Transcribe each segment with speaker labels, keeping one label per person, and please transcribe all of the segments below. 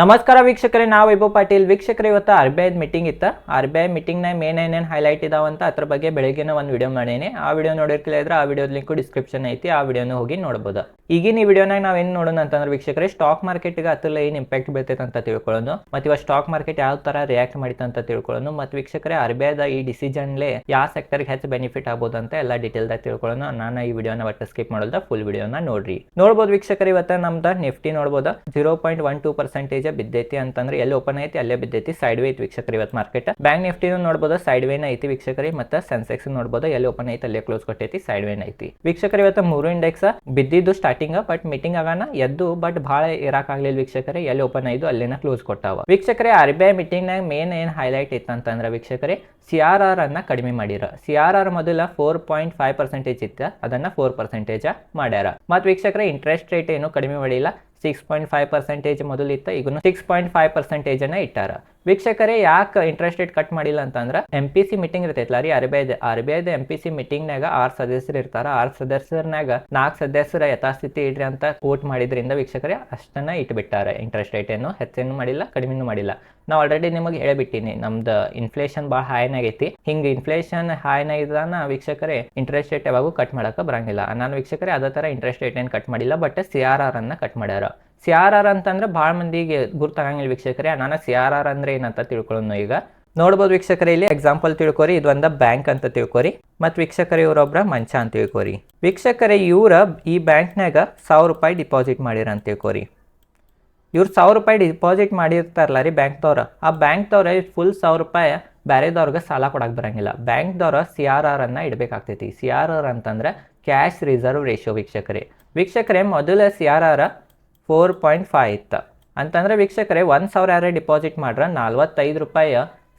Speaker 1: ನಮಸ್ಕಾರ ವೀಕ್ಷಕರೇ, ನಾವು ವೈಭವ್ ಪಾಟೀಲ್. ವೀಕ್ಷಕರೇ, ಇವತ್ತು ಆರ್ ಬಿ ಐದು ಮೀಟಿಂಗ್ ಇತ್ತು. ಆರ್ ಬಿ ಐ ಮೀಟಿಂಗ್ನ ಮೇನ್ ಏನೇನು ಹೈಲೈಟ್ ಇದಾವಂತ ಅದ್ರ ಬಗ್ಗೆ ಬೆಳಗ್ಗೆನ ಒಂದು ವಿಡಿಯೋ ಮಾಡೀನಿ. ಆ ವಿಡಿಯೋ ನೋಡಿರ್ಕಿಲ್ಲ ಇದ್ರೆ ಆ ವಿಡಿಯೋದ ಲಿಂಕು ಡಿಸ್ಕ್ರಿಪ್ಷನ್ ಐತಿ. ಆ ವಿಡಿಯೋನ ಹೋಗಿ ನೋಡ್ಬೋದು. ಈಗಿನ ಈ ವಿಡಿಯೋನಾಗ ಏನು ನೋಡೋಣ ಅಂತಂದ್ರೆ ವೀಕ್ಷಕರೇ ಸ್ಟಾಕ್ ಮಾರ್ಕೆಟ್ಗೆ ಅತ್ತಲ್ಲ ಏನು ಇಂಪ್ಯಾಕ್ಟ್ ಬೀಳ್ತೈತೆ ಅಂತ ತಿಳ್ಕೊಳ್ಳೋದು, ಮತ್ತು ಇವಾಗ ಸ್ಟಾಕ್ ಮಾರ್ಕೆಟ್ ಯಾವ ಥರ ರಿಯಾಕ್ಟ್ ಮಾಡಿತ್ತು ಅಂತ ತಿಳ್ಕೊಳ್ಳೋದು, ಮತ್ತು ವೀಕ್ಷಕರೇ ಆರ್ ಬಿ ಐದ ಈ ಡಿಸಿಷನ್ಲೆ ಯಾವ ಸೆಕ್ಟರ್ಗೆ ಹೆಚ್ಚು ಬೆನಿಫಿಟ್ ಆಗ್ಬೋದು ಅಂತ ಎಲ್ಲ ಡೀಟೇಲ್ದಾಗ ತಿಳ್ಕೊಳ್ಳೋಣ ನಾನು ಈ ವಿಡಿಯೋನ ಒಟ್ಟು ಸ್ಕಿಪ್ ಮಾಡೋದ ಫುಲ್ ವಿಡಿಯೋನ ನೋಡ್ರಿ. ನೋಡ್ಬೋದು ವೀಕ್ಷಕರ, ಇವತ್ತು ನಮ್ದು ನಿಫ್ಟಿ ನೋಡ್ಬೋದು? Zero point one two percentage ಬಿದ್ದೈತಿ ಅಂತಂದ್ರೆ ಎಲ್ಲಿ ಓಪನ್ ಐತಿ, ಅಲ್ಲೇ ಬಿದ್ದೈತಿ ಸೈಡ್ ವೇ ಐತಿ ವೀಕ್ಷಕರು ಇವತ್ತು ಮಾರ್ಕೆಟ್ ಬ್ಯಾಂಕ್ ನಿಫ್ಟಿನೂ ನೋಡ್ಬೋದು ಸೈಡ್ ವೇನ ಐತಿ ವೀಕ್ಷಕರಿ, ಮತ್ತೆ ಸೆನ್ಸೆಕ್ಸ್ ನೋಡ್ಬೋದು, ಎಲ್ಲಿ ಓಪನ್ ಐತಿ, ಅಲ್ಲೇ ಕ್ಲೋಸ್ ಕೊಟ್ಟೈತಿ ಸೈಡ್ ವೇನ್ ಐತಿ. ವೀಕ್ಷಕರ, ಇವತ್ತು ಮೂರು ಇಂಡೆಕ್ಸ್ ಬಿದ್ದಿದ್ದು ಸ್ಟಾರ್ಟಿಂಗ್ ಬಟ್ ಮೀಟಿಂಗ್ ಆಗಾನ ಎದ್ದು ಬಟ್ ಭಾಳ ಇರಾಕಾಗ್ಲಿಲ್ಲ ವೀಕ್ಷಕರೇ. ಎಲ್ಲಿ ಓಪನ್ ಆಯ್ತು, ಅಲ್ಲೇನ ಕ್ಲೋಸ್ ಕೊಟ್ಟಾವ. ವೀಕ್ಷಕರೇ ಆರ್ ಬಿ ಐ ಮೀಟಿಂಗ್ನಾಗ ಮೇನ್ ಏನ್ ಹೈಲೈಟ್ ಇತ್ತು ವೀಕ್ಷಕರೇ ಸಿ ಆರ್ ಆರ್ ಅನ್ನ ಕಡಿಮೆ ಮಾಡಿರ. ಸಿ ಆರ್ ಆರ್ ಮೊದಲ ಫೋರ್ ಪಾಯಿಂಟ್ ಫೈವ್ ಪರ್ಸೆಂಟೇಜ್ ಇತ್ತು, ಅದನ್ನ ಫೋರ್ ಪರ್ಸೆಂಟೇಜ್ ಮಾಡ್ಯಾರ. ಮತ್ತು ವೀಕ್ಷಕರೇ ಇಂಟ್ರೆಸ್ಟ್ ರೇಟ್ ಏನು ಕಡಿಮೆ ಮಾಡಿಲ್ಲ ಸಿಕ್ಸ್ ಪಾಯಿಂಟ್ ಫೈವ್ ಪರ್ಸೆಂಟೇಜ್ ಮೊದಲು ಇತ್ತು ಈಗ ಸಿಕ್ಸ್ ಪಾಯಿಂಟ್ ಫೈವ್ ಪರ್ಸೆಂಟೇಜ್ ಅನ್ನ ಇಟ್ಟಾರ. ವೀಕ್ಷಕರೇ, ಯಾಕೆ ಇಂಟ್ರೆಸ್ಟ್ ರೇಟ್ ಕಟ್ ಮಾಡಿಲ್ಲ ಅಂತಂದ್ರೆ ಎಂ ಪಿ ಸಿ ಮೀಟಿಂಗ್ ಇರ್ತೈತಲ್ಲ ರೀ ಆರ್ ಬಿ ಐದ ಆರ್ ಬಿ ಐದ ಎಂ ಪಿ ಸಿ ಮೀಟಿಂಗ್ನಾಗ ಆರು ಸದಸ್ಯರು ಇರ್ತಾರ. ಆರು ಸದಸ್ಯರನಾಗ ನಾಲ್ಕು ಸದಸ್ಯರ ಯಥಾಸ್ಥಿತಿ ಇಡ್ರಿ ಅಂತ ವೋಟ್ ಮಾಡಿದ್ರಿಂದ ವೀಕ್ಷಕರೇ, ಅಷ್ಟನ್ನ ಇಟ್ಬಿಟ್ಟಾರೆ. ಇಂಟ್ರೆಸ್ಟ್ ರೇಟ್ ಏನು ಹೆಚ್ಚೇನು ಮಾಡಿಲ್ಲ, ಕಡಿಮೆನೂ ಮಾಡಿಲ್ಲ. ನಾವು ಆಲ್ರೆಡಿ ನಿಮಗೆ ಹೇಳಿಬಿಟ್ಟಿನಿ, ನಮ್ದು ಇನ್ಫ್ಲೇಷನ್ ಭಾಳ ಹೈನಾಗೈತಿ ಹಿಂಗೆ ಇನ್ಫ್ಲೇಷನ್ ಹೈನಾಗಿದ್ದಾನ ವೀಕ್ಷಕರೇ ಇಂಟ್ರೆಸ್ಟ್ ರೇಟ್ ಯಾವಾಗೂ ಕಟ್ ಮಾಡೋಕೆ ಬರಂಗಿಲ್ಲ. ನಾನು ವೀಕ್ಷಕರೇ, ಅದೇ ಥರ ಇಂಟ್ರೆಸ್ಟ್ ರೇಟ್ ಏನು ಕಟ್ ಮಾಡಿಲ್ಲ ಬಟ್ ಸಿ ಆರ್ ಆರ್ ಅನ್ನ ಕಟ್ ಮಾಡ್ಯಾರ. ಸಿ ಆರ್ ಆರ್ ಅಂತಂದ್ರೆ ಭಾಳ ಮಂದಿಗೆ ಗುರ್ತಾಗಂಗಿಲ್ಲ ವೀಕ್ಷಕರೇ. ನಾನು ಸಿ ಆರ್ ಆರ್ ಅಂದ್ರೆ ಏನಂತ ತಿಳ್ಕೊಳ್ಳೋಣ ಈಗ. ನೋಡ್ಬೋದು ವೀಕ್ಷಕರೇ, ಇಲ್ಲಿ ಎಕ್ಸಾಂಪಲ್ ತಿಳ್ಕೊರಿ, ಇದೊಂದ ಬ್ಯಾಂಕ್ ಅಂತ ತಿಳ್ಕೊರಿ, ಮತ್ತು ವೀಕ್ಷಕರೇ ಇವರೊಬ್ಬರ ಮಂಚ ಅಂತ ತಿಳ್ಕೊರಿ. ವೀಕ್ಷಕರೇ, ಇವರ ಈ ಬ್ಯಾಂಕ್ನಾಗ ಸಾವಿರ ರೂಪಾಯಿ ಡಿಪಾಸಿಟ್ ಮಾಡಿರ ಅಂತ ತಿಳ್ಕೊರಿ. ಇವ್ರು ಸಾವಿರ ರೂಪಾಯಿ ಡಿಪಾಸಿಟ್ ಮಾಡಿರ್ತಾರಲ್ಲ ರೀ ಬ್ಯಾಂಕ್ದವ್ರ, ಆ ಬ್ಯಾಂಕ್ದವ್ರ ಫುಲ್ ಸಾವಿರ ರೂಪಾಯಿ ಬೇರೆದವ್ರಿಗೆ ಸಾಲ ಕೊಡಕ್ಕೆ ಬರಂಗಿಲ್ಲ. ಬ್ಯಾಂಕ್ದವ್ರ ಸಿ ಆರ್ ಆರ್ ಅನ್ನ ಇಡಬೇಕಾಗ್ತೈತಿ. ಸಿ ಆರ್ ಆರ್ ಅಂತಂದ್ರೆ ಕ್ಯಾಶ್ ರಿಸರ್ವ್ ರೇಷಿಯೋ ವೀಕ್ಷಕರೇ. ವೀಕ್ಷಕರೇ, ಮೊದಲ C R R four point five ಇತ್ತು. ಅಂತಂದ್ರೆ ವೀಕ್ಷಕರೇ, ಒಂದು ಸಾವಿರ ಯಾರೇ ಡಿಪಾಸಿಟ್ ಮಾಡ್ರೆ ನಲ್ವತ್ತೈದು ರೂಪಾಯಿ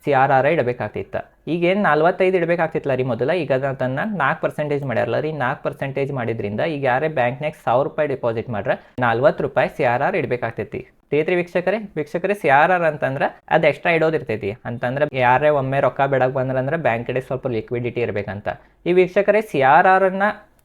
Speaker 1: ಸಿ ಆರ್ ಆರ್ ಇಡಬೇಕಾಗ್ತಿತ್ತು. ಈಗೇನು ನಲ್ವತ್ತೈದು ಇಡಬೇಕಾಗ್ತಿತ್ತಲ್ಲ ರೀ ಮೊದಲ? ಈಗ ಅದನ್ನ ನಾಲ್ಕು ಪರ್ಸೆಂಟೇಜ್ ಮಾಡ್ಯಾರಲ್ಲ ರೀ. ನಾಲ್ಕು ಪರ್ಸೆಂಟೇಜ್ ಮಾಡಿದ್ರಿಂದ ಈಗ ಯಾರೇ ಬ್ಯಾಂಕ್ನಾಗ ಸಾವಿರ ರೂಪಾಯಿ ಡಿಪಾಸಿಟ್ ಮಾಡ್ರೆ ನಲ್ವತ್ತು ರೂಪಾಯಿ ಸಿ ಆರ್ ಆರ್ ಇಡಬೇಕಾಗ್ತೈತಿ. ತೇತ್ರಿ ವೀಕ್ಷಕರೇ ವೀಕ್ಷಕರೇ ಸಿ ಆರ್ ಆರ್ ಅಂತಂದ್ರೆ ಅದು ಎಕ್ಸ್ಟ್ರಾ ಇಡೋದಿರ್ತೈತಿ. ಅಂತಂದ್ರೆ ಯಾರೇ ಒಮ್ಮೆ ರೊಕ್ಕ ಬೇಡಕ್ಕೆ ಬಂದ್ರಂದ್ರೆ ಬ್ಯಾಂಕ್ ಕಡೆ ಸ್ವಲ್ಪ ಲಿಕ್ವಿಡಿಟಿ ಇರಬೇಕಂತ. ಈ ವೀಕ್ಷಕರೇ ಸಿ ಆರ್ ಆರ್ ಅನ್ನ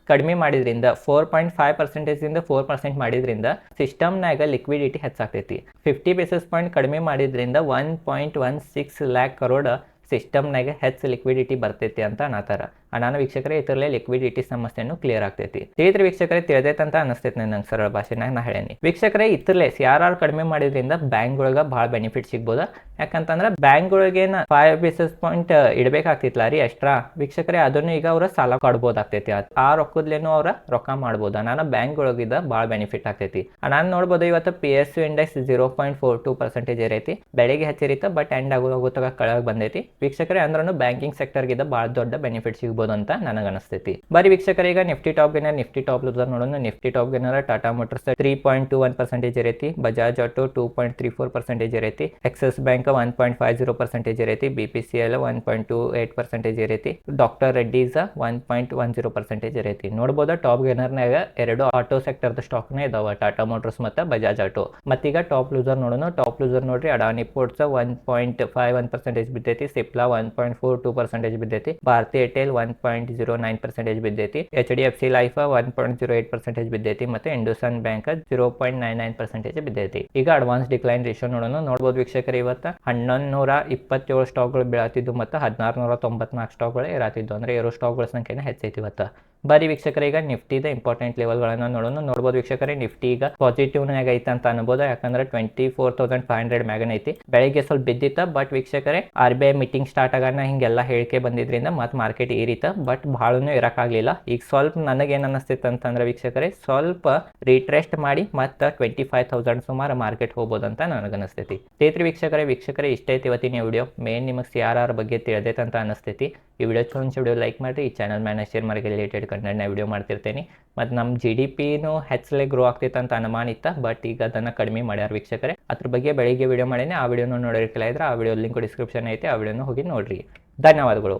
Speaker 1: ಕಡಿಮೆ ಮಾಡಿದ್ರಿಂದ ಫೋರ್ ಪಾಯಿಂಟ್ ಫೈವ್ ಪರ್ಸೆಂಟೇಜಿಂದ ಫೋರ್ ಪರ್ಸೆಂಟ್ ಮಾಡಿದ್ರಿಂದ ಸಿಸ್ಟಮ್ನಾಗ ಲಿಕ್ವಿಡಿಟಿ ಹೆಚ್ಚಾಗ್ತೈತಿ. ಫಿಫ್ಟಿ ಬೇಸಿಸ್ ಪಾಯಿಂಟ್ ಕಡಿಮೆ ಮಾಡಿದ್ರಿಂದ one point one six lakh crore ಸಿಸ್ಟಮ್ನಾಗ ಹೆಚ್ಚು ಲಿಕ್ವಿಡಿಟಿ ಬರ್ತೈತಿ ಅಂತ ಅನ್ನತಾರ. ನಾನು ವೀಕ್ಷಕರೇ ಇದರಲ್ಲೇ ಲಿಕ್ವಿಡಿಟಿ ಸಮಸ್ಯೆಯನ್ನು ಕ್ಲಿಯರ್ ಆಗ್ತೈತಿ. ಸ್ನೇಹಿತರೆ, ವೀಕ್ಷಕರೇ, ತಿಳಿದೈತೆ ಅಂತ ಅನಿಸ್ತೈತಿ ನಂಗೆ ಸರಳ ಭಾಷೆನಾಗ ನಾ ಹೇಳೇನಿ. ವೀಕ್ಷಕರೇ ಇತರಲೆ ಸಿ ಆರ್ ಆರ್ ಕಡಿಮೆ ಮಾಡಿದ್ರಿಂದ ಬ್ಯಾಂಕ್ಗಳಿಗೆ ಭಾಳ ಬೆನಿಫಿಟ್ ಸಿಗ್ಬೋದು? ಯಾಕಂತಂದ್ರೆ ಬ್ಯಾಂಕ್ಗಳಿಗೇನು ಫೈವ್ ಬೇಸಿಸ್ ಪಾಯಿಂಟ್ ಇಡಬೇಕಾಗ್ತಿತ್ತಲ್ಲ ರೀ ಎಕ್ಸ್ಟ್ರಾ ವೀಕ್ಷಕರೇ, ಅದನ್ನು ಈಗ ಅವರ ಸಾಲ ಕೊಡ್ಬೋದಾಗ್ತೈತಿ. ಆ ರೊಕ್ಕದ್ಲೇನು ಅವ್ರ ರೊಕ್ಕ ಮಾಡ್ಬೋದು? ನಾನು ಬ್ಯಾಂಕ್ಗಳಿಗಿದ ಭಾಳ ಬೆನಿಫಿಟ್ ಆಗ್ತೈತಿ. ನಾನು ನೋಡ್ಬೋದು ಇವತ್ತು P S U index zero point four two percentage ಇರೈತಿ ಬೆಳಿಗ್ಗೆ ಹೆಚ್ಚಿರಿತ ಬಟ್ ಎಂಡ್ ಆಗೋ ಹೋಗುತ್ತಾಗ ಕೆಳಗೆ ಬಂದೈತಿ. ವೀಕ್ಷಕರೇ ಅಂದ್ರೂ ಬ್ಯಾಂಕಿಂಗ್ ಸೆಕ್ಟರ್ಗಿದ ಭಾಳ ದೊಡ್ಡ ಬೆನಿಫಿಟ್ ಸಿಗ್ಬೋದು. ಅಂತ ನನಗೆ ಅನಿಸ್ತೈತಿ ಬರೀ ವೀಕ್ಷಕರಿಗೆ Nifty top gainer Nifty top loser ನೋಡೋಣ. Nifty top gainer Tata Motors three point two one percentage ಇರೈತಿ. Bajaj Auto two point three four percentage ಇರೈತಿ. Axis Bank one point five zero percentage ಇರೈತಿ. B P C L one point two eight percentage ಇರೈತಿ. Doctor Reddy's one point one zero percentage ಇರೈತಿ. ನೋಡ್ಬೋದು? Top ಗೆನರ್ನಾಗ ಎರಡು auto ಸೆಕ್ಟರ್ದ ಸ್ಟಾಕ್ನೇ ಇದಾವ. Tata Motors ಮತ್ತು Bajaj Auto ಮತ್ತೀಗ top loser ನೋಡೋಣ. Top loser ನೋಡ್ರಿ Adani Ports one point five one percentage ಬಿದ್ದೈತಿ. Cipla one point four two percentage ಬಿದ್ದೈತಿ. Bharti Airtel one point zero nine percentage ಬಿದ್ದೈತಿ. H D F C Life one point zero eight percentage ಬಿದ್ದೈತಿ ಮತ್ತೆ IndusInd Bank zero point nine nine percentage ಬಿದ್ದೈತಿ. ಈಗ advance decline ratio ನೋಡೋಣ. ನೋಡ್ಬೋದು ವೀಕ್ಷಕರು, ಇವತ್ತು ಹನ್ನೊಂದು ನೂರ ಇಪ್ಪತ್ತೇಳು ಸ್ಟಾಕ್ಗಳು ಬೀಳತ್ತಿದ್ದು ಮತ್ತು ಹದಿನಾರು ನೂರ ತೊಂಬತ್ನಾಲ್ಕು ಸ್ಟಾಕ್ಗಳು ಇರತ್ತಿದ್ದು ಅಂದರೆ ಗಳ ಸ್ಟಾಕ್ಗಳ ಸಂಖ್ಯೆನೇ ಹೆಚ್ಚೈತಿ ಇವತ್ತು. ಬರೀ ವೀಕ್ಷಕರ, ಈಗ ನಿಫ್ಟಿದ ಇಂಪಾರ್ಟೆಂಟ್ ಲೆವೆಲ್ಗಳನ್ನು ನೋಡೋಣ. ನೋಡ್ಬೋದು ವೀಕ್ಷಕರೇ, ನಿಫ್ಟಿ ಈಗ ಪಾಸಿಟಿವ್ನಾಗ ಐತೆ ಅಂತ ಅನ್ಬೋದು. ಯಾಕಂದ್ರೆ twenty four thousand five hundred ಮ್ಯಾಗನ್ ಐತಿ. ಬೆಳಿಗ್ಗೆ ಸ್ವಲ್ಪ ಬಿದ್ದಿತ್ತ ಬಟ್ ವೀಕ್ಷಕರೇ R B I meeting start ಆಗೋಣ ಹಿಂಗೆಲ್ಲ ಹೇಳಿಕೆ ಬಂದಿದ್ರಿಂದ ಮತ್ತೆ ಮಾರ್ಕೆಟ್ ಏರಿತ ಬಟ್ ಭಾಳನೂ ಇರೋಕ್ಕಾಗಲಿಲ್ಲ ಈಗ ಸ್ವಲ್ಪ ನನಗೇನು ಅನ್ನಿಸ್ತಿತ್ತು ಅಂತಂದ್ರೆ ವೀಕ್ಷಕರೇ, ಸ್ವಲ್ಪ ರಿಟ್ರೆಸ್ಟ್ ಮಾಡಿ ಮತ್ತೆ ಟ್ವೆಂಟಿ ಫೈವ್ ತೌಸಂಡ್ ಸುಮಾರು ಮಾರ್ಕೆಟ್ ಹೋಗ್ಬೋದು ಅಂತ ನನಗೆ ಅನಿಸ್ತೈತಿ. ತೇತ್ರಿ ವೀಕ್ಷಕರೇ ವೀಕ್ಷಕರೇ ಇಷ್ಟೈತಿ ಇವತ್ತಿನ ವಿಡಿಯೋ ಮೇನ್ ನಿಮಗೆ ಸಿ ಆರ್ ಆರ್ ಬಗ್ಗೆ ತಿಳಿದೈತೆ ಅಂತ ಅನಿಸ್ತೈತಿ. ಈ ವಿಡಿಯೋ ಚೊಂಚ ವಿಡಿಯೋ ಲೈಕ್ ಮಾಡಿರಿ, ಈ ಚಾನಲ್ ಮ್ಯಾನೇಜ್ ಶೇರ್ ಮಾಡಿ ರಿಲೇಟೆಡ್ ಕಂಟೆಂಟ್ನ ವಿಡಿಯೋ ಮಾಡ್ತಿರ್ತೀನಿ. ಮತ್ತು ನಮ್ಮ ಜಿ ಡಿ ಪಿನೂ ಹೆಚ್ಚಲೇ ಗ್ರೋ ಆಗ್ತಿತ್ತು ಅಂತ ಅನುಮಾನ ಇತ್ತ ಬಟ್ ಈಗ ಅದನ್ನು ಕಡಿಮೆ ಮಾಡ್ಯಾರ ವೀಕ್ಷಕರೇ. ಅದ್ರ ಬಗ್ಗೆ ಬೆಳಿಗ್ಗೆ ವಿಡಿಯೋ ಮಾಡೀನಿ, ಆ ವಿಡಿಯೋನ ನೋಡೋಕ್ಕಿಲ್ಲ ಇದ್ರೆ ಆ ವಿಡಿಯೋ ಲಿಂಕ್ ಡಿಸ್ಕ್ರಿಪ್ಷನ್ ಐತೆ, ಆ ವಿಡಿಯೋನು ಹೋಗಿ ನೋಡ್ರಿ. ಧನ್ಯವಾದಗಳು.